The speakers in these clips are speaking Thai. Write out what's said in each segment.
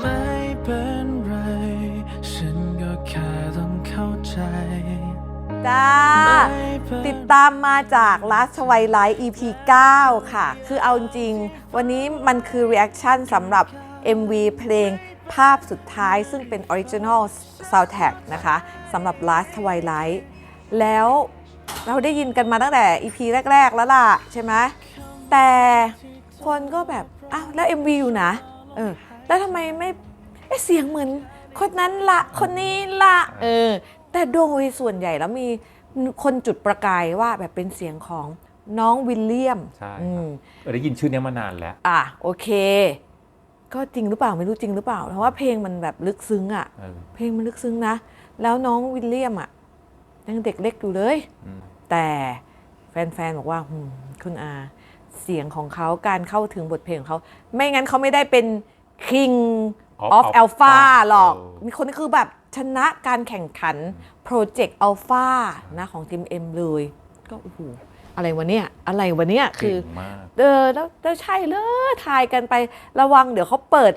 ไม่เป็นไร ฉันก็แค่ต้องเข้าใจ จ้าไม่เป็นติดตามมาจาก Last Twilight EP 9 ค่ะ คือเอาจริง วันนี้มันคือ reaction สำหรับ MV เพลงภาพสุดท้ายซึ่งเป็น Original Soundtrack นะคะสำหรับ Last Twilight แล้วเราได้ยินกันมาตั้งแต่ EP แรก ๆ แล้วล่ะ ใช่ไหมแต่คนก็แบบ อ้าว แล้ว MV อยู่นะ เออ แล้วทำไมไม่เอ๊ะเสียงเหมือน คนนั้นละคนนี้ละเออ แต่โดยส่วนใหญ่แล้วมีคนจุดประกายว่าแบบเป็นเสียงของน้องวิลเลียมใช่ครับอืมเออได้ยินชื่อเนี้ยมานานแล้วอะโอเค ก็จริงหรือเปล่าไม่รู้จริงหรือเปล่าเพราะว่าเพลงมันแบบลึกซึ้งอะ เออเพลงมันลึกซึ้งนะ แล้วน้องวิลเลียมอะยังเด็กเล็กอยู่เลย อืมแต่แฟนๆบอกว่าหืมคุณอา เสียงของเขาการเข้าถึงบทเพลงของเขา ไม่งั้นเขาไม่ได้เป็น King Of of Alpha Alpha หรอกเออมีคนนี้คือแบบชนะการแข่งขัน Project Alpha นะของทีม M เลย ก็โอ้โหอะไรวะเนี่ย อะไรวะเนี่ย คืเก่องมากเออแล้วแล้วใช่เลยทายกันไประวังเดี๋ยวเขาเปิด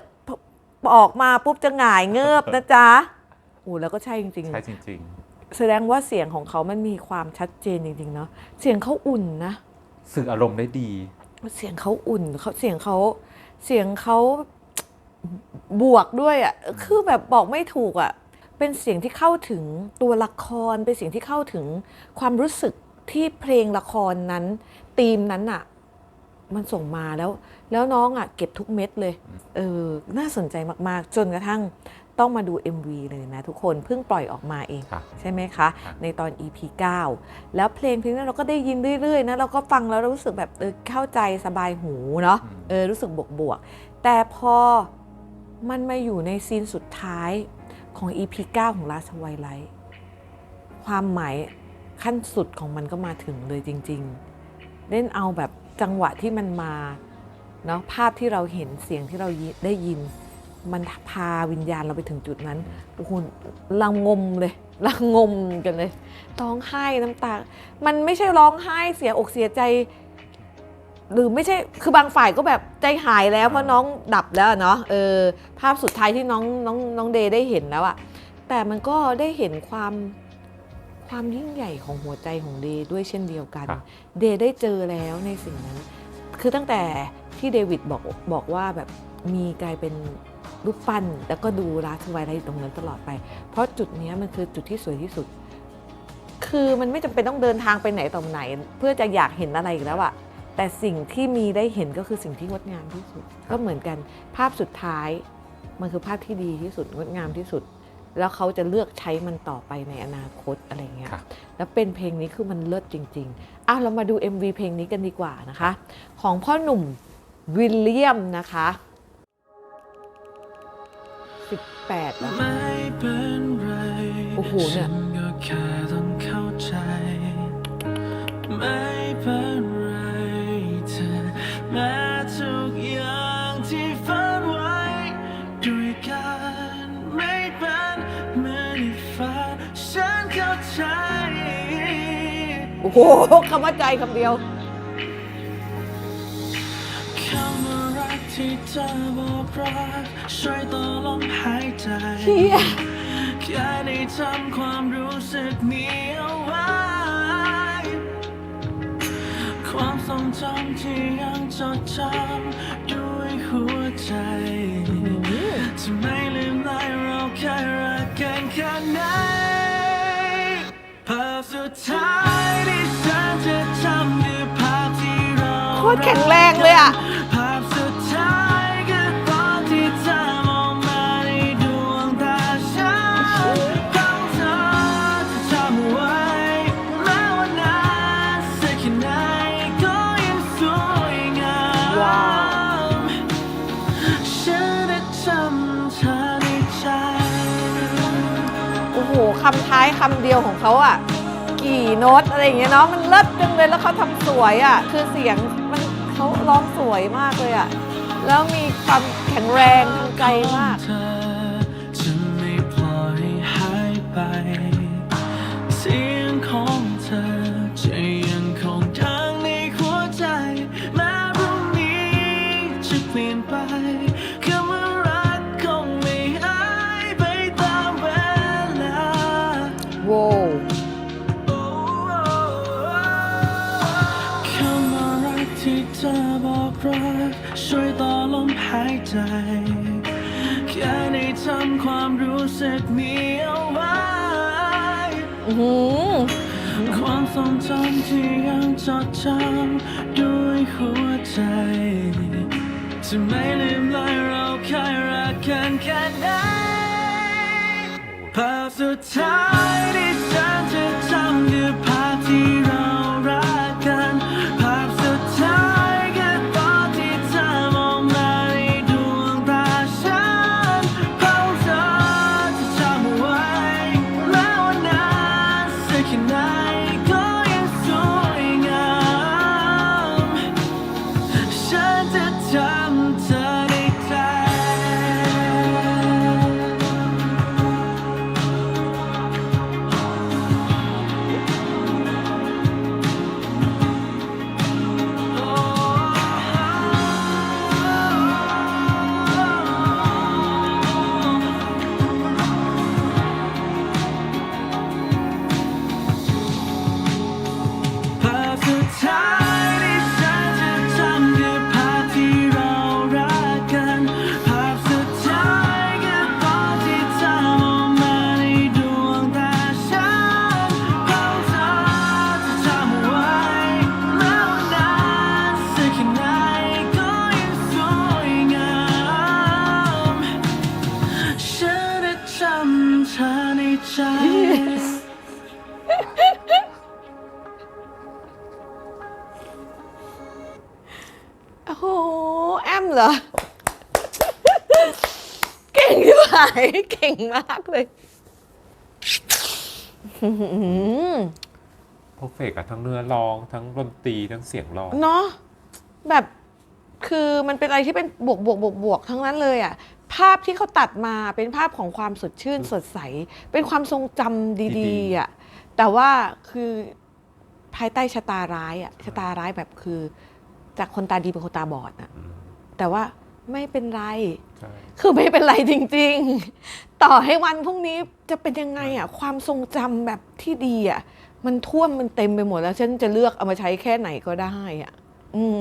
ออกมาปุ๊บจะหงายเงือบนะจ๊ะโอ้แล้วก็ใช่จริงๆ ใช่จริงแสดงว่าเสียงของเขามันมีความชัดเจนจริง ๆ เนาะ เสียงเขาอุ่นนะๆสื่ออารมณ์ได้ดี เสียงเขาอุ่นเขาเสียงเขาเสียงเขา บวกด้วยอะ่ะคือแบบบอกไม่ถูกอะ่ะเป็นเสียงที่เข้าถึงตัวละคร เป็นเสียงที่เข้าถึงความรู้สึกที่เพลงละครนั้นธีมนั้นอะมันส่งมาแล้ว แล้วน้องอะเก็บทุกเม็ดเลยเออน่าสนใจมากๆ จนกระทั่งต้องมาดู MV เลยนะทุกคนเพิ่งปล่อยออกมาเองค่ะใช่ไหมคะครับในตอน EP 9 แล้วเพลงเพลงนั้นเราก็ได้ยินเรื่อยๆนะเราก็ฟังแล้วเรารู้สึกแบบเออเข้าใจสบายหูเนาะเออรู้สึกบวกๆแต่พอ มันมาอยู่ในซีนสุดท้ายของ EP 9 ของ Last Twilight ความหมายขั้นสุดของมันก็มาถึงเลยจริง ๆ เล่นเอาแบบจังหวะที่มันมาเนาะภาพที่เราเห็นเสียงที่เราได้ยิน มันพาวิญญาณเราไปถึงจุดนั้นทุกคนละงมเลยละงมกันเลยร้องไห้น้ำตา มันไม่ใช่ร้องไห้เสียอกเสียใจ หรือไม่ใช่คือบางฝ่ายก็แบบใจหายแล้วเพราะน้องดับแล้วอะเนาะเออภาพสุดท้ายที่น้องน้องน้องเดย์ได้เห็นแล้วอะแต่มันก็ได้เห็นความความยิ่งใหญ่ของหัวใจของเดย์ด้วยเช่นเดียวกันครับเดย์ได้เจอแล้วในสิ่งนั้น คือตั้งแต่ที่เดวิดบอกบอกว่าแบบมีกลายเป็นรูปปั้นแล้วก็ดูรัสไวอะไรอยู่ตรงนั้นตลอดไป เพราะจุดเนี้ยมันคือจุดที่สวยที่สุด คือมันไม่จำเป็นต้องเดินทางไปไหนต่อไหน เพื่อจะอยากเห็นอะไรอีกแล้วอะ แต่สิ่งที่มีได้เห็นก็คือสิ่งที่งดงามที่สุด ก็เหมือนกันภาพสุดท้ายมันคือภาพที่ดีที่สุดงดงามที่สุด แล้วเขาจะเลือกใช้มันต่อไปในอนาคตอะไรเงี้ยค่ะแล้วเป็นเพลงนี้คือมันเลิศจริงๆอ้าวเรามาดู MV เพลงนี้กันดีกว่านะคะ ของพ่อหนุ่มวิลเลียมนะคะ18แล้วไม่เป็นไรโอ้โหเนี่ย ใจโอ้โหคำว่าใจคำเดียวคำว่ารักที่เธอบอกรักช่วยต่อลมหายใจเฮียแค่ได้ทำความรู้สึกนี้เอาไว้ ความทรงจำที่ยังจดจำด้วย ด้จำเธอในใจโอ้โหคำท้ายคำเดียวของเขาอะ กี่โน้ตอะไรอย่างเงี้ยเนาะมันเลิศจังเลยแล้วเขาทำสวยอะ คือเสียงมันเขา ร้องสวยมากเลยอะแล้วมีความแข็งแรงทางใจมาก ที่เธอบอกรักช่วยต่อลมหายใจ แค่ได้ทำความรู้สึกนี้เอาไว้อื้อหือความทรงจำที่ยังจดจำด้วยหัวใจจะไม่ลืมเลยเราเคยรักกันแค่ไหนภาพสุดท้ายที่ฉันจะจำคือ นจำเธอในใจ ในใจโอ้โหแอมเหรอเก่งที่ไหนเก่งมากเลยอื้อหือเพอร์เฟกอะทั้งเนื้อร้องทั้งดนตรีทั้งเสียงร้อง เนาะแบบคือมันเป็นอะไรที่เป็นบวกบวกบวกบวกทั้งนั้นเลยอะ ภาพที่เขาตัดมาเป็นภาพของความสดชื่นสดใส เป็นความทรงจำดีดีๆๆอะแต่ว่าคือภายใต้ชะตาร้ายอะชะตาร้ายแบบคือ จากคนตาดีเป็นคนตาบอดอะอืมแต่ว่าไม่เป็นไร ใช่คือไม่เป็นไรจริง ๆ ต่อให้วันพรุ่งนี้จะเป็นยังไงอะความทรงจำแบบที่ดีอะมันท่วมมันเต็มไปหมดแล้วฉันจะเลือกเอามาใช้แค่ไหนก็ได้อะอืม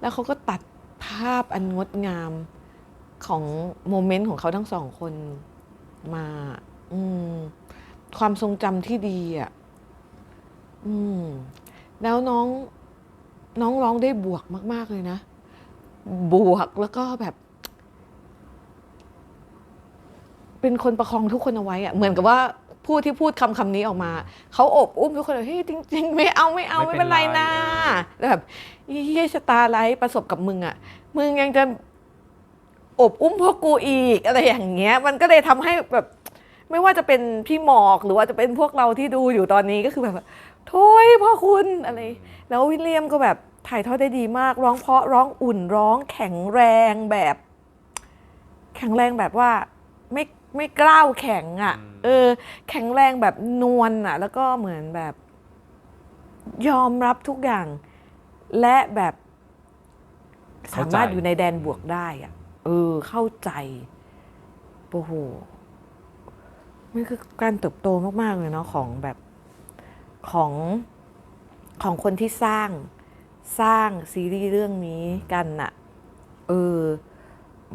แล้วเขาก็ตัดภาพอันงดงาม ของโมเมนต์ของเขาทั้งสองคนมาอืมความทรงจำที่ดีอะอืมแล้วน้องน้องร้องได้บวกมาก ๆ เลยนะ บวกแล้วก็แบบ เป็นคนประคองทุกคนเอาไว้อะเหมือนกับว่าผู้ที่พูดคำคำนี้ออกมา เขาอบอุ้มทุกคนเลยเฮ้ยจริง ๆ ไม่เอาไม่เอาไม่เป็นไรนะแล้วแบบเฮียชะตาไรประสบกับมึงอะมึงยังจะ อบอุ้มพวกกูอีกอะไรอย่างเงี้ย มันก็เลยทำให้แบบไม่ว่าจะเป็นพี่หมอกหรือว่าจะเป็นพวกเราที่ดูอยู่ตอนนี้ก็คือแบบโถยพ่อคุณอะไร แล้ววิลเลียมก็แบบถ่ายทอดได้ดีมาก ร้องเพราะร้องอุ่นร้องแข็งแรงแบบ แข็งแรงแบบว่าไม่ไม่กล้าวแข็งอะ่ะ เออ แข็งแรงแบบนวลอะ แล้วก็เหมือนแบบ ยอมรับทุกอย่าง และแบบ สามารถอยู่ในแดนบวกได้อะ เออ เข้าใจ โอ้โห มันคือการเติบโตมาก ๆ เลยเนาะของแบบของของคนที่สร้างสร้างซีรีส์เรื่องนี้กันน่ะ เออ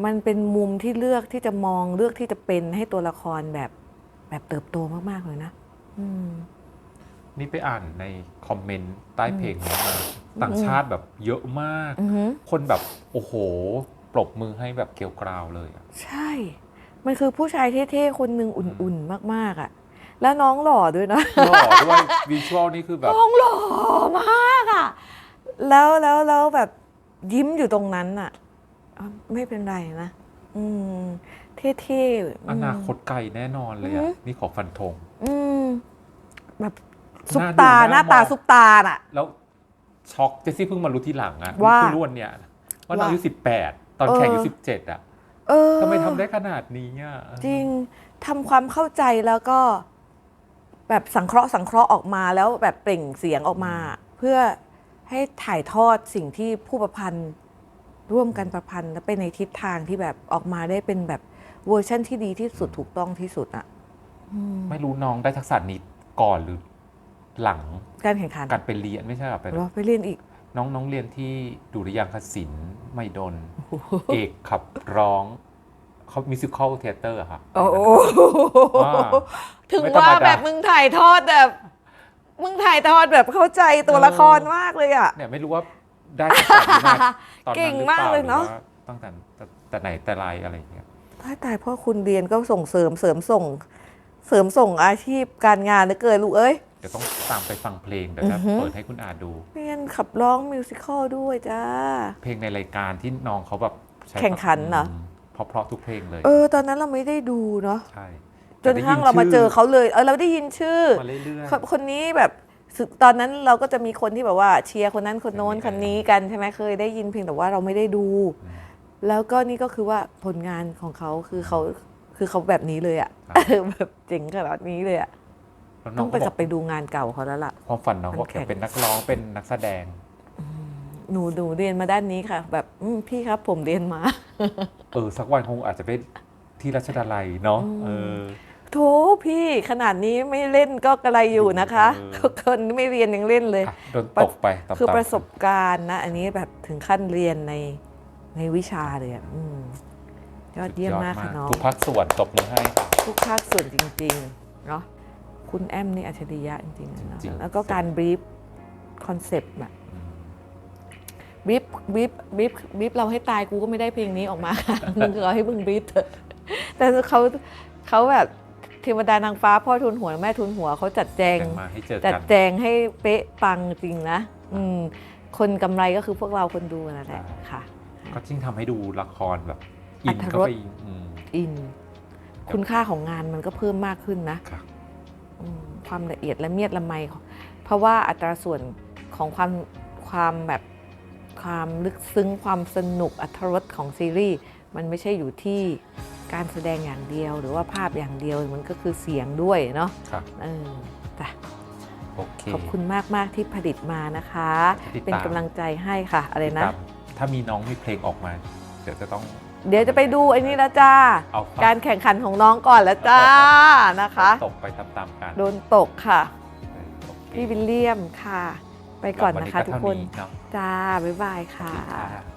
มันเป็นมุมที่เลือกที่จะมองเลือกที่จะเป็นให้ตัวละครแบบแบบเติบโตมากๆเลยนะ อืมนี่ไปอ่านในคอมเมนต์ใต้เพลงนี้มาต่างชาติแบบเยอะมากอือหือคนแบบ โอ้โห ปรบมือให้แบบเกลียวกราวเลยอะใช่ มันคือผู้ชายเท่ๆคนหนึ่งอุ่นๆมากๆอะ แล้วน้องหล่อด้วยนะ หล่อด้วยวิชวลนี่คือแบบ น้องหล่อมากอะ แล้วแล้วแล้วแบบยิ้มอยู่ตรงนั้นอะอะไม่เป็นไรนะ อืม เท่ๆอม นาคตไกลแน่นอนเลยอืออะหือ นี่ขอฟันธง อืม แบบซุปน่าดูตาหน่าน้าตามองซุปตาอะ แล้วช็อกเจสซี่เพิ่งมารู้ทีหลังอะว่าเพิ่งรู้วันเนี่ยว่าน้องอายุว่าสิบแปด ตอนแข่งอายุเออสิบเจ็ดอะเออทำไมทำได้ขนาดนี้อะจริงทำความเข้าใจแล้วก็ แบบสังเคราะห์สังเคราะห์ออกมาแล้วแบบเปล่งเสียงออกมา เพื่อให้ถ่ายทอดสิ่งที่ผู้ประพันธ์ร่วมกันประพันธ์และไปในทิศทางที่แบบออกมาได้เป็นแบบเวอร์ชั่นที่ดีที่สุดถูกต้องที่สุดอะอืมไม่รู้น้องได้ทักษะนี้ก่อนหรือหลังการแข่งขันการไปเรียนไม่ใช่หรอไปเหรอไปเรียนอีก น้องน้องเรียนที่ดุริยางคศิลป์ไม่ดน เอกขับร้องเขามิวสิคอลเทเตอร์ค่ะ โอ้โหอ่า ถึงไม่ธรรมว่าดา แบบมึงถ่ายทอดแบบ มึงถ่ายทอดแบบเข้าใจตัวละครมากเลยอะ เนี่ยไม่รู้ว่าได้ตั้งแต่วินาทีตอนนั้นหรือเก่งเปมากล่าเลยเนอะ หรือว่าตั้งแต่แต่ไหนแต่ไรอะไรอย่างเงี้ยตายตายพ่อคุณเรียนก็ส่งเสริมเสริมส่ง เสริมส่งอาชีพการงานเหลือเกินลูกเอ้ย เดี๋ยวต้องตามไปฟังเพลงเดี๋ยวจะอือหือเปิดให้คุณอาดู เรียนขับร้องมิวสิควลด้วยจ้า เพลงในรายการที่น้องเขาแบบใช้แข่งขันเหรอมเพราะเพราะทุกเพลงเลย เออ ตอนนั้นเราไม่ได้ดูเนาะใช่จนกระทั่งเรามาเจอเขาเลย เออเราได้ยินชื่อมาเรื่อยคนคนนี้แบบสึตอนนั้นเราก็จะมีคนที่แบบว่าเชียร์คนนั้นคนโน้นเออคนนี้กันใช่ไหมเคยได้ยินเพียงแต่ว่าเราไม่ได้ดูอืมแล้วก็นี่ก็คือว่าผลงานของเขาคือเขาคือเขาแบบนี้เลยอะครับเออแบบเจ๋งขนาดนี้เลยอะๆ แล้วน้ต้อองงก็ไปบกลัอบกไปดูงานเก่าเขาแล้วล่ะ ความฝันน้องมันบอกอแข่ยางกเป็นนักร้องเป็นนักแสดง หนูหนูเรียนมาด้านนี้ค่ะ แบบอืมพี่ครับผมเรียนมา เออ สักวันคงอาจจะเป็นที่รัชดาลัยเนาะเออ โถพี่ขนาดนี้ไม่เล่นก็กระไรอยู่นะคะ เออ คนไม่เรียนยังเล่นเลย อะโดนตกไปตามๆคือประสบการณ์นะ อันนี้แบบถึงขั้นเรียนในในวิชาเลยอะอืมยอดเยี่ยมมากค่ะน้อง ทุกภาคส่วนตบมือให้ค่ะทุกภาคส่วนจริงๆ เนาะ คุณแอมนี่อัจฉริยะจริงๆนะจริงๆ แล้วก็การบรีฟคอนเซปต์อะบรีฟบรีฟบรีฟบรีฟเราให้ตายกูก็ไม่ได้เพลงนี้ออกมามึงเอาให้มึงบรีฟเถอะ แต่เขาเขาแบบเทวดานางฟ้าพ่อทุนหัวแม่ทุนหัวเขาจัดแจง แต่งมาให้เจอจัดกัน แจงให้เป๊ะปังจริงนะ อืม คนกำไรก็คือพวกเราคนดูนั่นแหละค่ะ ก็ยิ่งทำให้ดูละครแบบอรอินรถรส เข้าไปอีกอืม อิน คุณค่าของงานมันก็เพิ่มมากขึ้นนะ ครับอืม ความละเอียดละเมียดละไมของเพราะว่าอัตราส่วนของความความแบบความลึกซึ้งความสนุกอัตรรสของซีรีส์มันไม่ใช่อยู่ที่การแสดงอย่างเดียว หรือว่าภาพอย่างเดียวมันก็คือเสียงด้วยเนาะครับเออจ้ะโอเคขอบคุณมากๆที่ผลิตมานะคะติดตามเป็นกำลังใจให้ค่ะอะไรนะติดตามถ้ามีน้องมีเพลงออกมา เดี๋ยวจะต้อง เดี๋ยวจะไปดูไอ้นี่แล้วจ้า เอาฝการแข่งขันของน้องก่อนแล้วจ้านะคะ ตกไปตามๆกันโดนตกค่ะ เออโอเคพี่วิลเลียมค่ะ ไปก่อนนะคะวัทุกคน เท่าเนาะจ้า บ๊ายบายสวัค่ะสดีค่ะ